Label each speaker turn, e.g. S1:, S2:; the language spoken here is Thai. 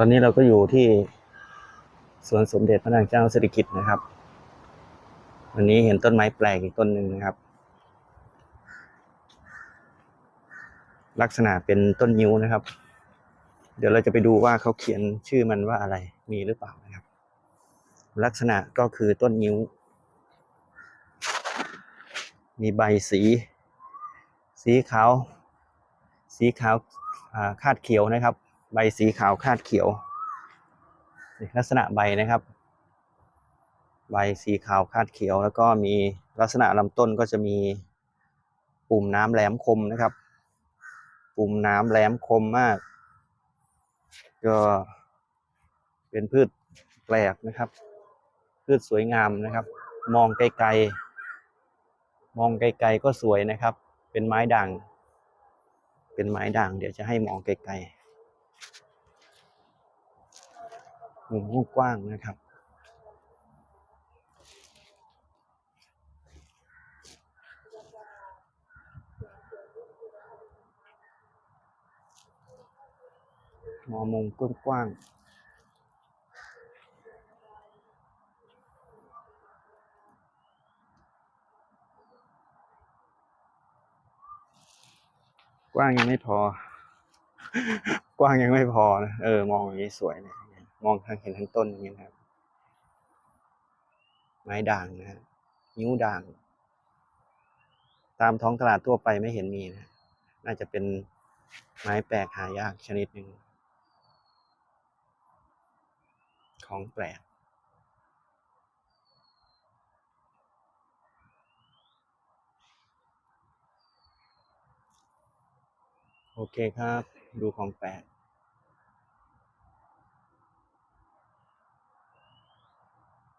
S1: ตอนนี้เราก็อยู่ที่สวนสมเด็จพระนางเจ้าสิริกิติ์นะครับ วันนี้เห็นต้นไม้แปลกอีกต้นหนึ่งนะครับ ลักษณะเป็นต้นยิ้วนะครับ เดี๋ยวเราจะไปดูว่าเขาเขียนชื่อมันว่าอะไรมีหรือเปล่านะครับ ลักษณะก็คือต้นยิ้ว มีใบสี สีขาว สีขาวคาดเขียวนะครับ ใบสีขาวคาดเขียว ลักษณะใบนะครับ ใบสีขาวคาดเขียว แล้วก็มีลักษณะลำต้นก็จะมีปุ่มน้ำแหลมคมนะครับ ปุ่มน้ำแหลมคมมาก ก็เป็นพืชแปลกนะครับ พืชสวยงามนะครับ มองไกลๆ มองไกลๆก็สวยนะครับ เป็นไม้ด่าง เป็นไม้ด่าง เดี๋ยวจะให้มองไกลๆ มุมกว้างนะครับ มองมุมกว้างกว้างยังไม่พอ กว้างยังไม่พอนะเออ มองอย่างนี้สวยนะมองทางเห็นทั้งต้นอย่างนี้นะครับ ไม้ด่างนะฮะนิ้วด่าง ตามท้องตลาดทั่วไปไม่เห็นมีนะ น่าจะเป็นไม้แปลกหายากชนิดหนึ่งของแปลกโอเคครับ ดูของแปลก